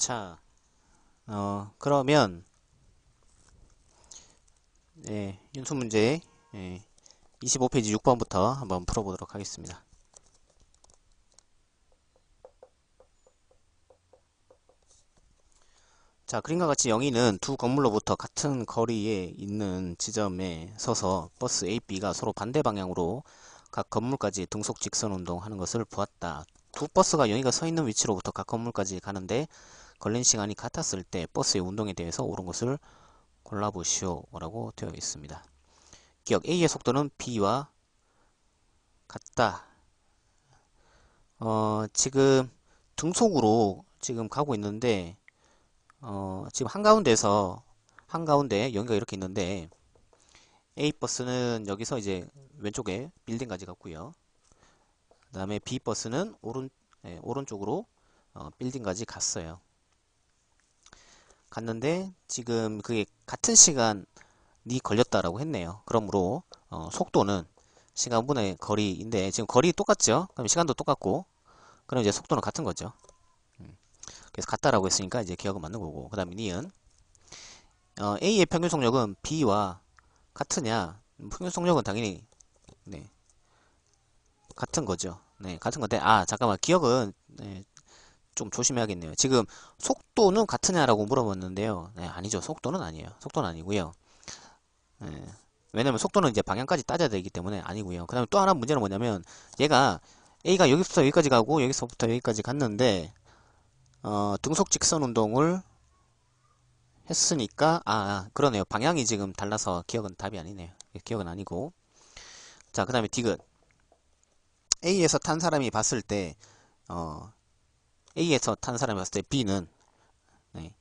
자, 어, 그러면, 네, 윤수 문제, 예, 25페이지 6번부터 한번 풀어보도록 하겠습니다. 자, 그림과 같이 영희는 두 건물로부터 같은 거리에 있는 지점에 서서 버스 A, B가 서로 반대 방향으로 각 건물까지 등속 직선 운동하는 것을 보았다. 두 버스가 영희가 서 있는 위치로부터 각 건물까지 가는데 걸린 시간이 같았을 때 버스의 운동에 대해서 옳은 것을 골라보시오 라고 되어 있습니다. 기억 A의 속도는 B와 같다. 어, 지금 등속으로 지금 가고 있는데 어, 지금 한가운데서 한가운데 여기가 이렇게 있는데 A 버스는 여기서 이제 왼쪽에 빌딩까지 갔고요. 그 다음에 B 버스는 오른 예, 오른쪽으로 어, 빌딩까지 갔어요. 갔는데 지금 그게 같은 시간이 걸렸다라고 했네요. 그러므로 어, 속도는 시간분의 거리인데 지금 거리 똑같죠? 그럼 시간도 똑같고 그럼 이제 속도는 같은 거죠. 음. 그래서 같다라고 했으니까 이제 기억은 맞는 거고 그 다음에 니은 어, A의 평균 속력은 B와 같으냐 평균 속력은 당연히 네, 같은 거죠. 네, 같은 건데 아 잠깐만 기억은 네, 좀 조심해야겠네요. 지금 속도는 같으냐라고 물어봤는데요. 네, 아니죠. 속도는 아니에요. 속도는 아니고요. 네, 왜냐면 속도는 이제 방향까지 따져야 되기 때문에 아니고요. 그 다음에 또 하나 문제는 뭐냐면 얘가 A가 여기부터 여기까지 가고 여기서부터 여기까지 갔는데 어, 등속 직선 운동을 했으니까 아, 아 그러네요. 방향이 지금 달라서 기억은 답이 아니네요. 기억은 아니고 자 그 다음에 디귿 A에서 탄 사람이 봤을 때 어, A에서 탄 사람이 봤을 때 B는 네,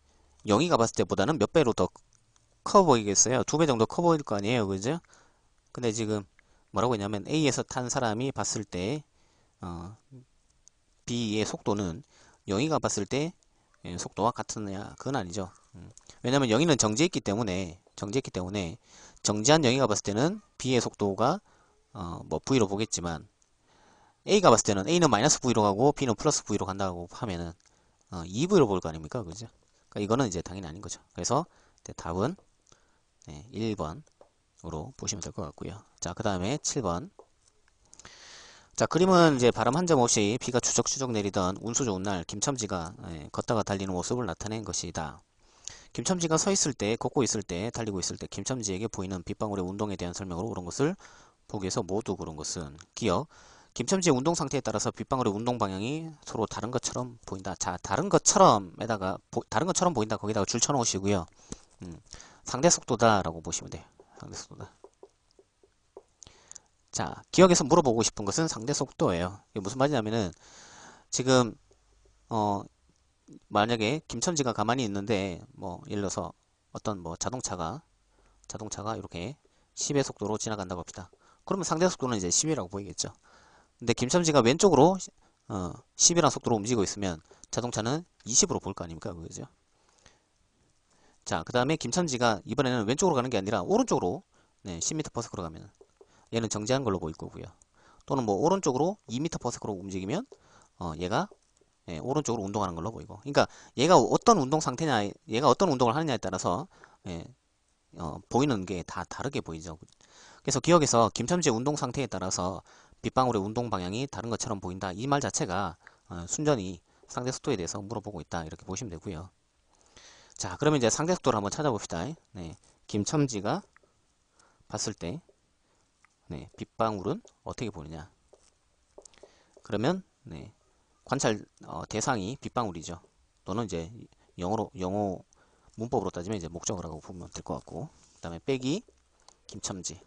0이 가 봤을 때보다는 몇 배로 더 커 보이겠어요? 두 배 정도 커 보일 거 아니에요, 그죠? 근데 지금 뭐라고 했냐면 A에서 탄 사람이 봤을 때 어, B의 속도는 0이 가 봤을 때 예, 속도와 같으냐? 그건 아니죠. 음. 왜냐면 0이는 정지했기 때문에 정지했기 때문에 정지한 0이 가 봤을 때는 B의 속도가 어, 뭐 V로 보겠지만 A가 봤을 때는 A는 마이너스 V로 가고 B는 플러스 V로 간다고 하면은 어, 2V로 볼 거 아닙니까? 그죠? 그러니까 이거는 이제 당연히 아닌 거죠. 그래서 답은 네, 1번으로 보시면 될 것 같고요. 자, 그 다음에 7번. 자, 그림은 이제 바람 한 점 없이 비가 추적추적 내리던 운수 좋은 날 김첨지가 예, 걷다가 달리는 모습을 나타낸 것이다. 김첨지가 서 있을 때, 걷고 있을 때, 달리고 있을 때 김첨지에게 보이는 빗방울의 운동에 대한 설명으로 옳은 것을 보기에서 모두 그런 것은 기억. 김첨지의 운동 상태에 따라서 빗방울의 운동 방향이 서로 다른 것처럼 보인다. 자, 다른 것처럼에다가 보, 다른 것처럼 보인다. 거기다가 줄 쳐놓으시고요. 음, 상대 속도다라고 보시면 돼요. 상대 속도다. 자, 기억에서 물어보고 싶은 것은 상대 속도예요. 이게 무슨 말이냐면은 지금 어 만약에 김첨지가 가만히 있는데 뭐 예를 들어서 어떤 뭐 자동차가 자동차가 이렇게 10의 속도로 지나간다고 합시다. 그러면 상대 속도는 이제 10이라고 보이겠죠. 근데 김첨지가 왼쪽으로 어, 10이라는 속도로 움직이고 있으면 자동차는 20으로 볼 거 아닙니까? 그죠? 자, 그 다음에 김첨지가 이번에는 왼쪽으로 가는 게 아니라 오른쪽으로 네, 10m/s로 가면 얘는 정지한 걸로 보일 거고요. 또는 뭐 오른쪽으로 2m/s로 움직이면 어, 얘가 예, 오른쪽으로 운동하는 걸로 보이고. 그러니까 얘가 어떤 운동 상태냐, 얘가 어떤 운동을 하느냐에 따라서 예, 어, 보이는 게 다 다르게 보이죠. 그래서 기억에서 김첨지의 운동 상태에 따라서 빗방울의 운동 방향이 다른 것처럼 보인다. 이 말 자체가 어, 순전히 상대 속도에 대해서 물어보고 있다. 이렇게 보시면 되고요. 자, 그러면 이제 상대 속도를 한번 찾아봅시다. 네, 김첨지가 봤을 때 네, 빗방울은 어떻게 보느냐? 그러면 네, 관찰 어, 대상이 빗방울이죠. 또는 이제 영어로 영어 문법으로 따지면 이제 목적어라고 보면 될 것 같고, 그다음에 빼기 김첨지.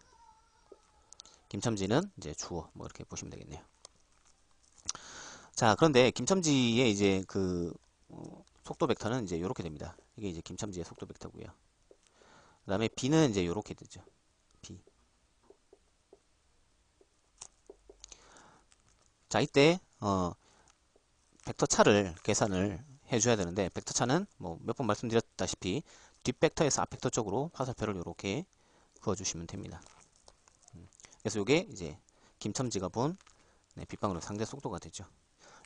김첨지는 이제 주어 뭐 이렇게 보시면 되겠네요. 자, 그런데 김첨지의 이제 그 어, 속도 벡터는 이제 이렇게 됩니다. 이게 이제 김첨지의 속도 벡터고요. 그 다음에 B는 이제 이렇게 되죠. B. 자, 이때 어, 벡터 차를 계산을 해줘야 되는데 벡터 차는 뭐 몇 번 말씀드렸다시피 뒷 벡터에서 앞 벡터 쪽으로 화살표를 이렇게 그어주시면 됩니다. 음, 그래서 이게 이제 김첨지가 본 네, 빗방울의 상대 속도가 되죠.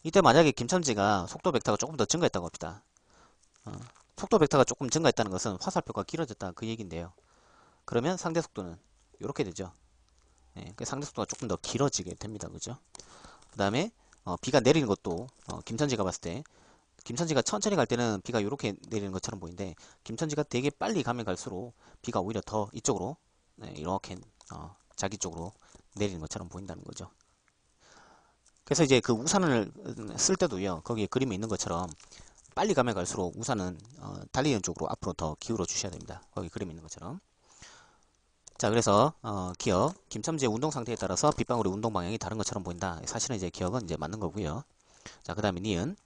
이때 만약에 김첨지가 속도 벡터가 조금 더 증가했다고 합시다. 어, 속도 벡터가 조금 증가했다는 것은 화살표가 길어졌다 그 얘기인데요. 그러면 상대 속도는 이렇게 되죠. 예, 그 상대 속도가 조금 더 길어지게 됩니다. 그죠? 그 다음에 어, 비가 내리는 것도 어, 김천지가 봤을 때 김천지가 천천히 갈 때는 비가 이렇게 내리는 것처럼 보이는데 김천지가 되게 빨리 가면 갈수록 비가 오히려 더 이쪽으로 네, 이렇게 어, 자기 쪽으로 내리는 것처럼 보인다는 거죠. 그래서 이제 그 우산을 쓸 때도요 거기에 그림에 있는 것처럼 빨리 가면 갈수록 우산은 어, 달리는 쪽으로 앞으로 더 기울어 주셔야 됩니다. 거기 그림에 있는 것처럼. 자 그래서 어, 기억 김첨지의 운동 상태에 따라서 빗방울의 운동 방향이 다른 것처럼 보인다. 사실은 이제 기억은 이제 맞는 거고요. 자 그 다음에 니은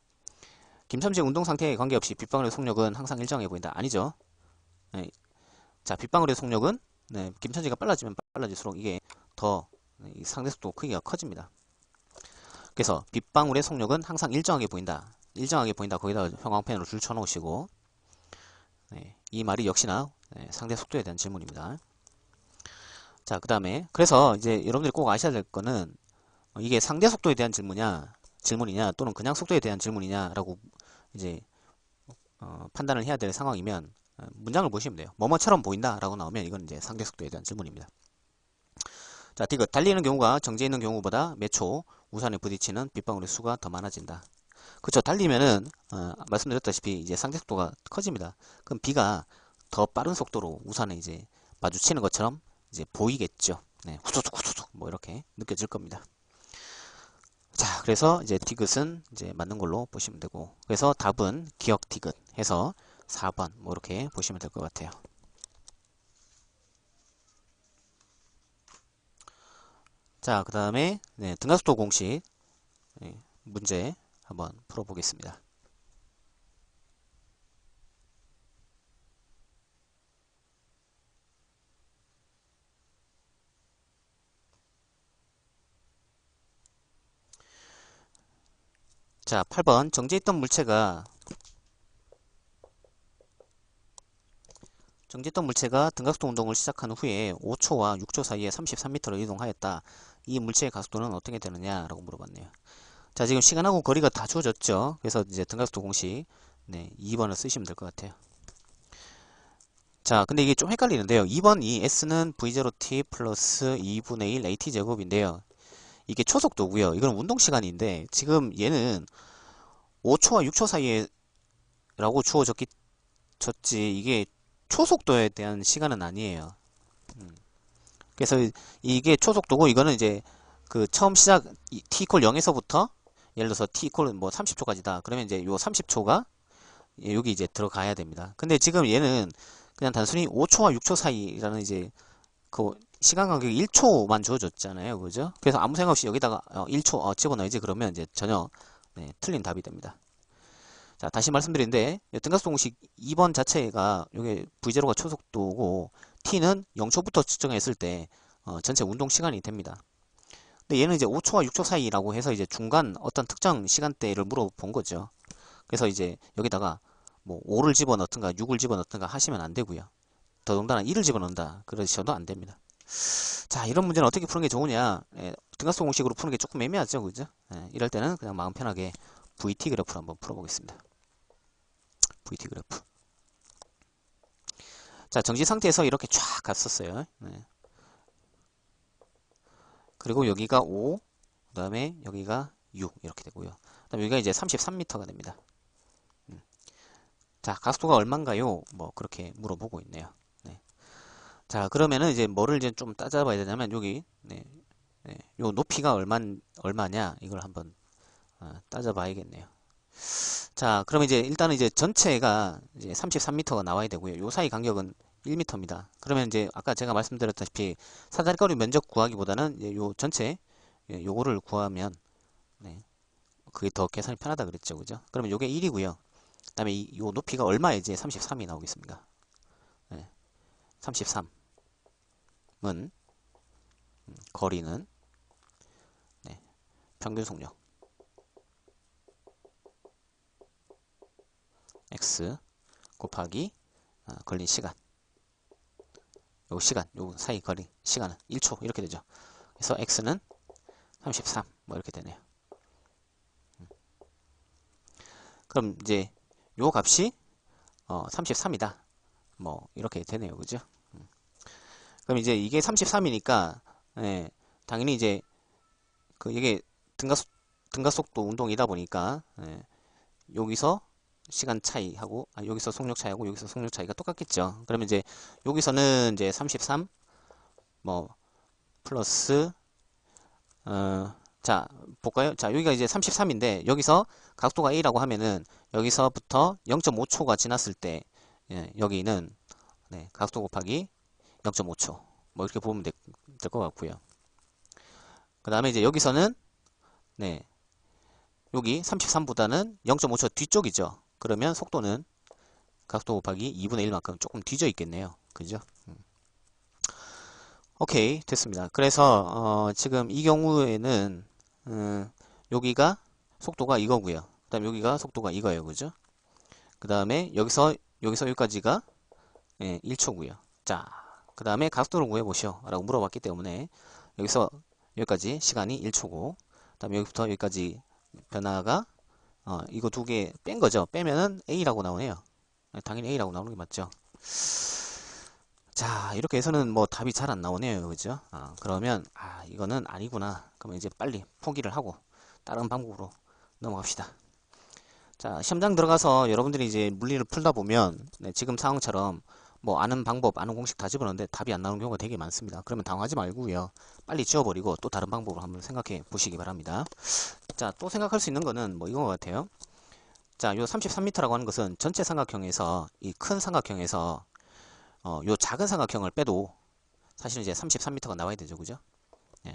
김첨지의 운동 상태에 관계없이 빗방울의 속력은 항상 일정해 보인다. 아니죠. 네. 자 빗방울의 속력은 네, 김천지가 빨라지면 빨라질수록 이게 더 네, 상대 속도 크기가 커집니다. 그래서 빗방울의 속력은 항상 일정하게 보인다. 일정하게 보인다. 거기다 형광펜으로 줄 쳐놓으시고 네, 이 말이 역시나 네, 상대 속도에 대한 질문입니다. 자, 그 다음에 그래서 이제 여러분들이 꼭 아셔야 될 거는 어, 이게 상대 속도에 대한 질문이냐, 질문이냐 또는 그냥 속도에 대한 질문이냐라고 이제 어, 판단을 해야 될 상황이면 어, 문장을 보시면 돼요. 뭐뭐처럼 보인다라고 나오면 이건 이제 상대 속도에 대한 질문입니다. 자, 디귿 달리는 경우가 정지해 있는 경우보다 몇초 우산에 부딪히는 빗방울의 수가 더 많아진다. 그쵸 달리면은 어, 말씀드렸다시피 이제 상대 속도가 커집니다. 그럼 비가 더 빠른 속도로 우산에 이제 마주치는 것처럼 이제 보이겠죠. 네, 후두둑 후두둑 뭐 이렇게 느껴질 겁니다. 자, 그래서 이제 디귿은 이제 맞는 걸로 보시면 되고, 그래서 답은 기억 디귿 해서 4번 뭐 이렇게 보시면 될 것 같아요. 자, 그 다음에 네, 등가속도 공식 네, 문제 한번 풀어보겠습니다. 자, 8번 정지했던 물체가 정지했던 물체가 등가속도 운동을 시작한 후에 5초와 6초 사이에 33m를 이동하였다. 이 물체의 가속도는 어떻게 되느냐? 라고 물어봤네요. 자, 지금 시간하고 거리가 다 주어졌죠? 그래서 이제 등가속도 공식 네, 2번을 쓰시면 될 것 같아요. 자, 근데 이게 좀 헷갈리는데요. 2번 이 S는 V0t 플러스 2분의 1 AT 제곱인데요. 이게 초속도고요. 이건 운동 시간인데 지금 얘는 5초와 6초 사이에 라고 주어졌기 졌지 이게 초속도에 대한 시간은 아니에요. 음. 그래서 이게 초속도고 이거는 이제 그 처음 시작 t 콜 0에서부터 예를 들어서 t 콜은 뭐 30초까지다. 그러면 이제 요 30초가 여기 이제 들어가야 됩니다. 근데 지금 얘는 그냥 단순히 5초와 6초 사이라는 이제 그 시간 간격이 1초만 주어졌잖아요. 그죠? 그래서 아무 생각 없이 여기다가 1초 어, 어, 집어넣어야지 그러면 이제 전혀 네, 틀린 답이 됩니다. 자, 다시 말씀드리는데 등가속도 공식 2번 자체가 이게 V0가 초속도고 T는 0초부터 측정했을 때 어, 전체 운동 시간이 됩니다. 근데 얘는 이제 5초와 6초 사이라고 해서 이제 중간 어떤 특정 시간대를 물어본 거죠. 그래서 이제 여기다가 뭐 5를 집어넣든가 6을 집어넣든가 하시면 안 되고요. 더군다나 1을 집어넣는다 그러셔도 안 됩니다. 자 이런 문제는 어떻게 푸는 게 좋으냐 예, 등가속 공식으로 푸는 게 조금 애매하죠 그죠 예, 이럴 때는 그냥 마음 편하게 VT 그래프를 한번 풀어보겠습니다 VT 그래프 자. 정지 상태에서 이렇게 쫙 갔었어요. 네. 그리고 여기가 5 그 다음에 여기가 6 이렇게 되고요. 그 다음에 여기가 이제 33m가 됩니다. 음. 자 가속도가 얼만가요? 뭐 그렇게 물어보고 있네요. 자 그러면은 이제 뭐를 이제 좀 따져봐야 되냐면 여기 네, 네, 요 높이가 얼마 얼마냐? 이걸 한번 어, 따져봐야겠네요. 자 그러면 이제 일단은 이제 전체가 이제 33m가 나와야 되고요. 요 사이 간격은 1m입니다. 그러면 이제 아까 제가 말씀드렸다시피 사다리거리 면적 구하기보다는 요 전체 예, 요거를 구하면 네, 그게 더 계산이 편하다 그랬죠, 그죠? 그러면 요게 1이고요. 그다음에 이, 요 높이가 얼마이지 33이 나오겠습니까? 네, 33. 은 음, 거리는 네, 평균 속력 x 곱하기 아, 걸린 시간 요 시간 요 사이 거리 시간은 1초 이렇게 되죠 그래서 x는 33 뭐 이렇게 되네요 음. 그럼 이제 요 값이 어, 33이다. 뭐 이렇게 되네요. 그죠? 음. 그럼 이제 이게 33이니까 예, 당연히 이제 그 이게 등가속 등가속도 운동이다 보니까 예, 여기서 시간 차이하고 아, 여기서 속력 차이하고 여기서 속력 차이가 똑같겠죠. 그러면 이제 여기서는 이제 33 뭐 플러스 어, 자 볼까요? 자 여기가 이제 33인데 여기서 각도가 A라고 하면은 여기서부터 0.5초가 지났을 때 예, 여기는 네, 각도 곱하기 0.5초 뭐 이렇게 보면 될 것 같고요. 그 다음에 이제 여기서는 네 여기 33보다는 0.5초 뒤쪽이죠. 그러면 속도는 각도 곱하기 2분의 1만큼 조금 뒤져 있겠네요. 그죠? 음. 오케이 됐습니다. 그래서 어, 지금 이 경우에는 음, 여기가 속도가 이거고요. 그 다음에 여기가 속도가 이거예요. 그죠? 그 다음에 여기서 여기서 여기까지가 예, 1초고요. 자, 그 다음에 각도를 구해보시오 라고 물어봤기 때문에 여기서 여기까지 시간이 1초고 그 다음에 여기부터 여기까지 변화가 어, 이거 두 개 뺀 거죠. 빼면은 A라고 나오네요. 당연히 A라고 나오는 게 맞죠. 자, 이렇게 해서는 뭐 답이 잘 안 나오네요. 그죠? 아, 그러면, 아, 이거는 아니구나. 그러면 이제 빨리 포기를 하고 다른 방법으로 넘어갑시다. 자, 시험장 들어가서 여러분들이 이제 물리를 풀다 보면, 네, 지금 상황처럼 뭐 아는 방법, 아는 공식 다 집어넣는데 답이 안 나오는 경우가 되게 많습니다. 그러면 당황하지 말고요. 빨리 지워버리고 또 다른 방법을 한번 생각해 보시기 바랍니다. 자, 또 생각할 수 있는 거는 뭐 이건 것 같아요. 자, 요 33m라고 하는 것은 전체 삼각형에서 이 큰 삼각형에서 어, 요 작은 삼각형을 빼도 사실은 이제 33m가 나와야 되죠. 그죠? 예.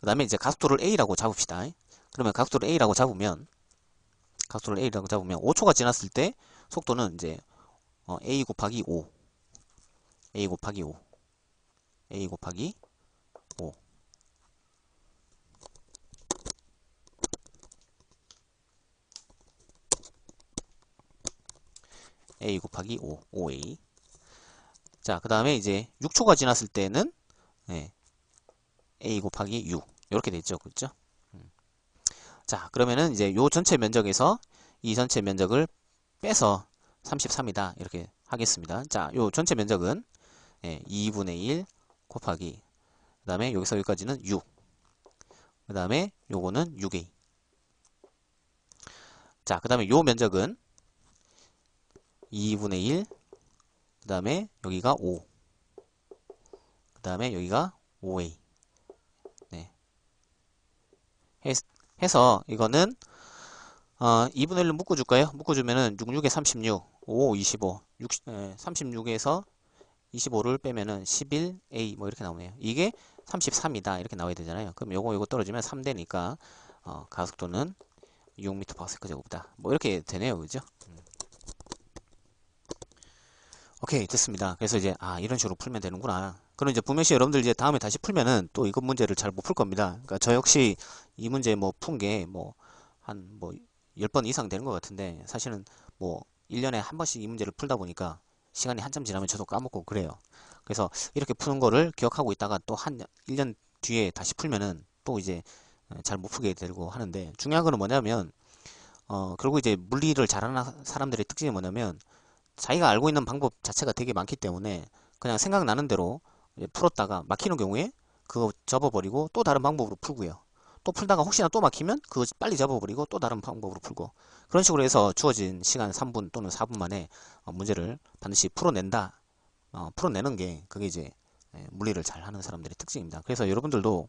그 다음에 이제 각도를 A라고 잡읍시다. 그러면 각도를 A라고 잡으면 각도를 A라고 잡으면 5초가 지났을 때 속도는 이제 어, A 곱하기 5 A 곱하기 5 A 곱하기 5 A 곱하기 5 5A 자, 그 다음에 이제 6초가 지났을 때는 네, A 곱하기 6 이렇게 됐죠. 그렇죠? 음. 자, 그러면은 이제 요 전체 면적에서 이 전체 면적을 빼서 33이다. 이렇게 하겠습니다. 자, 요 전체 면적은 예, 2분의 1 곱하기 그 다음에 여기서 여기까지는 6. 그 다음에 요거는 6a. 자, 그 다음에 요 면적은 2분의 1, 그 다음에 여기가 5. 그 다음에 여기가 5a. 네. 해서 이거는 어, 2분의 1로 묶어줄까요? 묶어주면은 6, 6에 36, 5, 25, 6, 에, 36에서 25를 빼면은 11a 뭐 이렇게 나오네요. 이게 33이다 이렇게 나와야 되잖아요. 그럼 요거 요거 떨어지면 3되니까 어, 가속도는 6m/s 제곱이다. 뭐 이렇게 되네요, 그죠? 음. 오케이 됐습니다. 그래서 이제 아 이런 식으로 풀면 되는구나. 그럼 이제 분명시 여러분들 이제 다음에 다시 풀면은 또 이것 문제를 잘 못 풀 겁니다. 그러니까 저 역시 이 문제 뭐 푼 게 뭐 한뭐 10번 이상 되는 것 같은데 사실은 뭐 1년에 한 번씩 이 문제를 풀다 보니까 시간이 한참 지나면 저도 까먹고 그래요. 그래서 이렇게 푸는 거를 기억하고 있다가 또 한 1년 뒤에 다시 풀면은 또 이제 잘 못 풀게 되고 하는데 중요한 거는 뭐냐면 어 결국 이제 물리를 잘하는 사람들의 특징이 뭐냐면 자기가 알고 있는 방법 자체가 되게 많기 때문에 그냥 생각나는 대로 풀었다가 막히는 경우에 그거 접어버리고 또 다른 방법으로 풀고요. 또 풀다가 혹시나 또 막히면 그거 빨리 접어버리고 또 다른 방법으로 풀고 그런 식으로 해서 주어진 시간 3분 또는 4분 만에 어, 문제를 반드시 풀어낸다. 어, 풀어내는 게 그게 이제 예, 물리를 잘 하는 사람들의 특징입니다. 그래서 여러분들도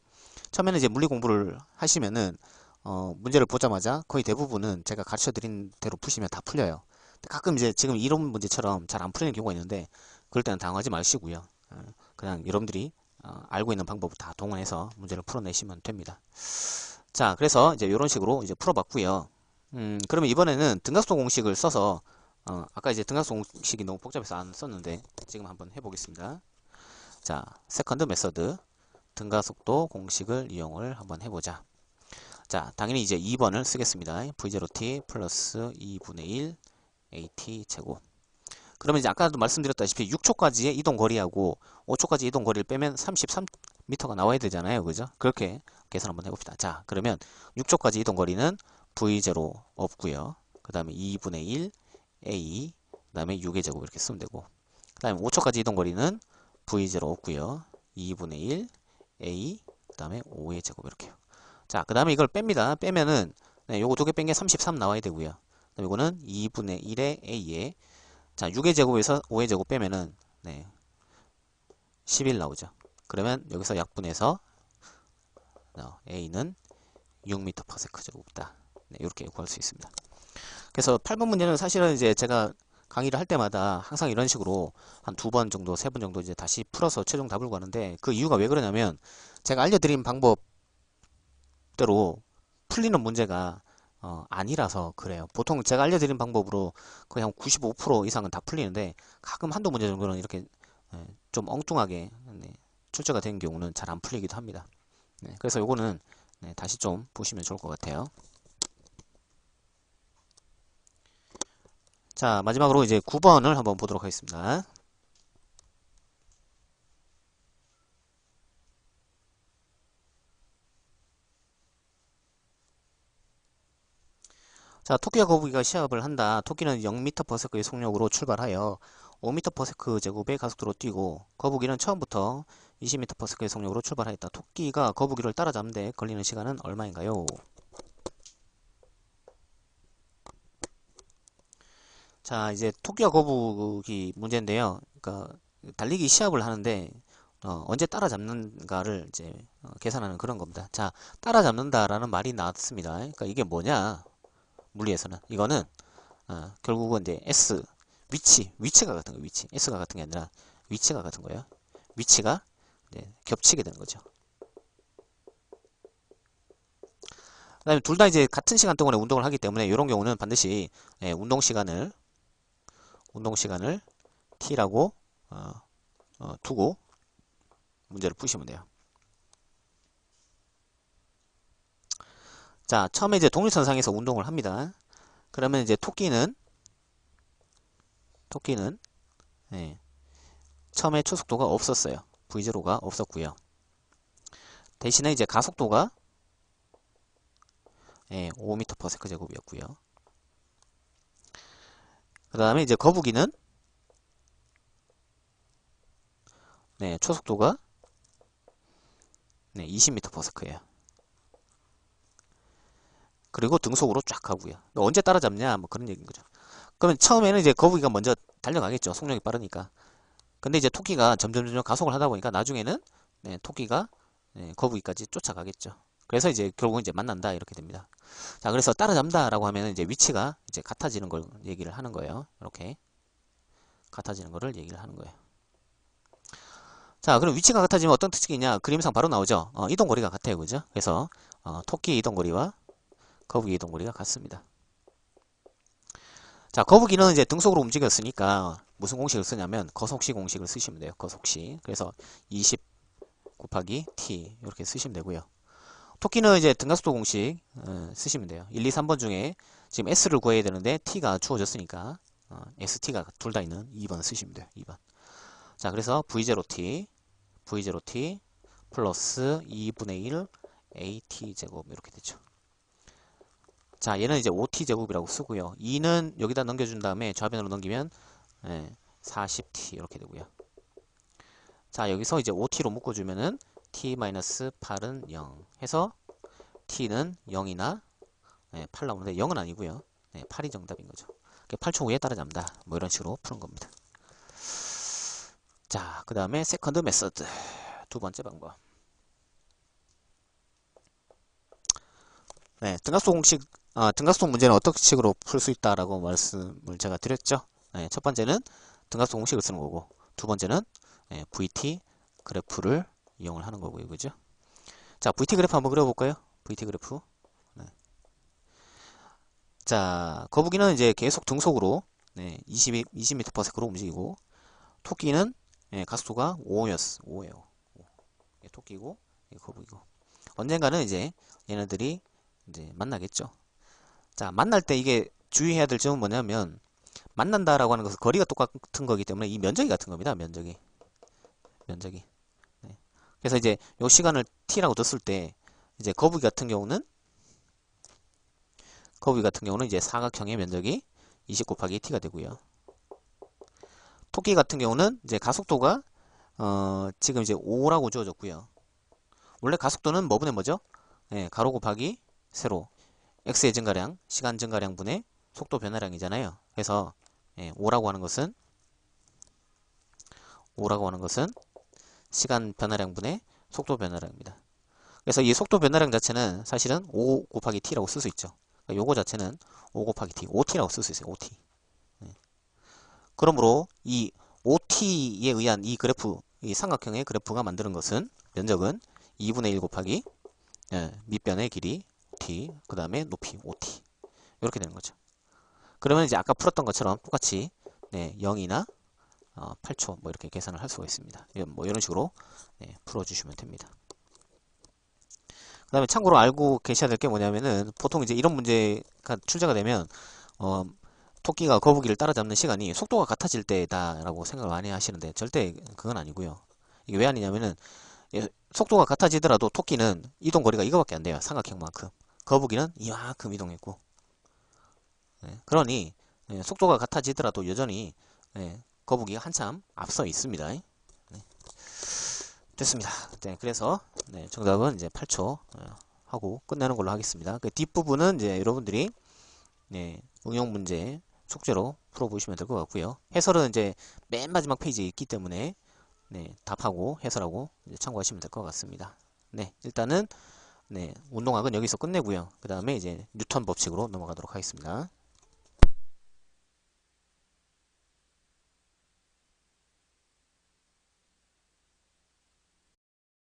처음에는 이제 물리 공부를 하시면은 어, 문제를 보자마자 거의 대부분은 제가 가르쳐 드린 대로 푸시면 다 풀려요. 가끔 이제 지금 이론 문제처럼 잘 안 풀리는 경우가 있는데 그럴 때는 당하지 마시고요. 어, 그냥 여러분들이 어, 알고 있는 방법을 다 동원해서 문제를 풀어내시면 됩니다. 자, 그래서 이제 이런 식으로 이제 풀어봤고요. 음, 그러면 이번에는 등각소 공식을 써서 어, 아까 이제 등각소 공식이 너무 복잡해서 안 썼는데 지금 한번 해보겠습니다. 자, 세컨드 메서드 등가속도 공식을 이용을 한번 해보자. 자, 당연히 이제 2번을 쓰겠습니다. v0t 플러스 2분의 1 at 제곱 그러면 이제 아까도 말씀드렸다시피 6초까지의 이동 거리하고 5초까지 이동 거리를 빼면 33m가 나와야 되잖아요. 그죠? 그렇게 계산 한번 해봅시다. 자, 그러면 6초까지 이동 거리는 v0 없고요. 그 다음에 2분의 1 a 그 다음에 6의 제곱 이렇게 쓰면 되고 그 다음에 5초까지 이동 거리는 V0 없고요 2분의 1 A 그 다음에 5의 제곱 이렇게요 자 그 다음에 이걸 뺍니다 빼면은 네, 요거 두 개 뺀 게 33 나와야 되고요 이거는 2분의 1의 A에 자 6의 제곱에서 5의 제곱 빼면은 네, 11 나오죠. 그러면 여기서 약분해서 어, A는 6m/s 제곱이다. 네, 이렇게 구할 수 있습니다. 그래서 8번 문제는 사실은 이제 제가 강의를 할 때마다 항상 이런 식으로 한 두 번 정도, 세 번 정도 이제 다시 풀어서 최종 답을 구하는데 그 이유가 왜 그러냐면 제가 알려드린 방법대로 풀리는 문제가 어, 아니라서 그래요. 보통 제가 알려드린 방법으로 거의 한 95% 이상은 다 풀리는데 가끔 한두 문제 정도는 이렇게 예, 좀 엉뚱하게 네, 출제가 된 경우는 잘 안 풀리기도 합니다. 네, 그래서 요거는 네, 다시 좀 보시면 좋을 것 같아요. 자, 마지막으로 이제 9번을 한번 보도록 하겠습니다. 자, 토끼와 거북이가 시합을 한다. 토끼는 0m/s의 속력으로 출발하여 5m/s 제곱의 가속도로 뛰고 거북이는 처음부터 20m/s의 속력으로 출발하였다. 토끼가 거북이를 따라잡는데 걸리는 시간은 얼마인가요? 자, 이제 토끼와 거북이 문제인데요. 그러니까 달리기 시합을 하는데 어, 언제 따라잡는가를 이제 어, 계산하는 그런 겁니다. 자, 따라잡는다라는 말이 나왔습니다. 그러니까 이게 뭐냐? 물리에서는 이거는 어, 결국은 이제 S 위치 위치가 같은 거 위치 S가 같은 게 아니라 위치가 같은 거예요. 위치가 겹치게 되는 거죠. 그다음에 둘 다 이제 같은 시간 동안에 운동을 하기 때문에 이런 경우는 반드시 예, 운동 시간을 운동 시간을 t라고 어, 어, 두고 문제를 푸시면 돼요. 자, 처음에 이제 독립선상에서 운동을 합니다. 그러면 이제 토끼는 토끼는 예, 처음에 초속도가 없었어요. V0가 없었고요. 대신에 이제 가속도가 예, 5m/s 제곱이었고요. 그 다음에 이제 거북이는 네, 초속도가 네, 20m/s예요. 그리고 등속으로 쫙 가고요. 언제 따라잡냐 뭐 그런 얘기인 거죠. 그러면 처음에는 이제 거북이가 먼저 달려가겠죠. 속력이 빠르니까. 근데 이제 토끼가 점점 점점 가속을 하다 보니까 나중에는 네, 토끼가 네, 거북이까지 쫓아가겠죠. 그래서 이제 결국은 이제 만난다 이렇게 됩니다. 자, 그래서 따라잡는다라고 하면 이제 위치가 이제 같아지는 걸 얘기를 하는 거예요. 이렇게 같아지는 거를 얘기를 하는 거예요. 자, 그럼 위치가 같아지면 어떤 특징이 있냐? 그림상 바로 나오죠. 어, 이동 거리가 같아요, 그죠? 그래서 어, 토끼 이동 거리와 거북이 이동거리가 같습니다. 자, 거북이는 이제 등속으로 움직였으니까 무슨 공식을 쓰냐면 거속시 공식을 쓰시면 돼요. 거속시. 그래서 20 곱하기 t 이렇게 쓰시면 되고요. 토끼는 이제 등가속도 공식 어, 쓰시면 돼요. 1, 2, 3번 중에 지금 S를 구해야 되는데 T가 주어졌으니까 어, ST가 둘 다 있는 2번 쓰시면 돼요. 2번. 자, 그래서 V0T, V0T 플러스 2분의 1 AT 제곱 이렇게 되죠. 자, 얘는 이제 OT 제곱이라고 쓰고요. 2는 여기다 넘겨준 다음에 좌변으로 넘기면 예, 40T 이렇게 되고요. 자, 여기서 이제 OT로 묶어주면은 t-8은 0 해서 t는 0이나 네, 8 나오는데 0은 아니고요. 네, 8이 정답인 거죠. 8초 후에 따라잡는다. 뭐 이런 식으로 푸는 겁니다. 자, 그 다음에 세컨드 메서드 두 번째 방법. 네, 등각속 공식, 아, 등각속 문제는 어떤 식으로 풀 수 있다라고 말씀을 제가 드렸죠. 네, 첫 번째는 등각속 공식을 쓰는 거고, 두 번째는 네, VT 그래프를 이용을 하는 거고요. 그죠? 자, VT 그래프 한번 그려볼까요? VT 그래프. 네. 자, 거북이는 이제 계속 등속으로 네, 20, 20m/s로 움직이고 토끼는 예, 가속도가 5였어. 5예요. 5. 예, 토끼고 예, 거북이고. 언젠가는 이제 얘네들이 이제 만나겠죠. 자, 만날 때 이게 주의해야 될 점은 뭐냐면 만난다라고 하는 것은 거리가 똑같은 거기 때문에 이 면적이 같은 겁니다. 면적이. 면적이. 그래서 이제 요 시간을 t라고 뒀을 때 이제 거북이 같은 경우는 거북이 같은 경우는 이제 사각형의 면적이 20 곱하기 t가 되고요. 토끼 같은 경우는 이제 가속도가 어, 지금 이제 5라고 주어졌고요. 원래 가속도는 뭐분의 뭐죠? 예, 가로 곱하기 세로 x의 증가량, 시간 증가량 분의 속도 변화량이잖아요. 그래서 예, 5라고 하는 것은 5라고 하는 것은 시간 변화량 분의 속도 변화량입니다. 그래서 이 속도 변화량 자체는 사실은 5 곱하기 t라고 쓸 수 있죠. 그러니까 요거 자체는 5 곱하기 t, 5t라고 쓸 수 있어요. 5t. 네. 그러므로 이 5t에 의한 이 그래프, 이 삼각형의 그래프가 만드는 것은 면적은 2분의 1 곱하기 예, 밑변의 길이 t, 그 다음에 높이 5t 이렇게 되는 거죠. 그러면 이제 아까 풀었던 것처럼 똑같이 네, 0이나 어, 8초 뭐 이렇게 계산을 할 수가 있습니다. 뭐 이런 식으로 네, 풀어주시면 됩니다. 그 다음에 참고로 알고 계셔야 될 게 뭐냐면은 보통 이제 이런 문제가 출제가 되면 어, 토끼가 거북이를 따라잡는 시간이 속도가 같아질 때다라고 생각을 많이 하시는데 절대 그건 아니고요. 이게 왜 아니냐면은 예, 속도가 같아지더라도 토끼는 이동 거리가 이거밖에 안 돼요. 삼각형만큼. 거북이는 이만큼 이동했고. 네, 그러니 예, 속도가 같아지더라도 여전히 예, 거북이가 한참 앞서 있습니다. 네. 됐습니다. 네, 그래서 네, 정답은 이제 8초 어, 하고 끝내는 걸로 하겠습니다. 그 뒷부분은 이제 여러분들이 네, 응용 문제 숙제로 풀어보시면 될 것 같고요. 해설은 이제 맨 마지막 페이지에 있기 때문에 네, 답하고 해설하고 참고하시면 될 것 같습니다. 네, 일단은 네, 운동학은 여기서 끝내고요. 그 다음에 이제 뉴턴 법칙으로 넘어가도록 하겠습니다.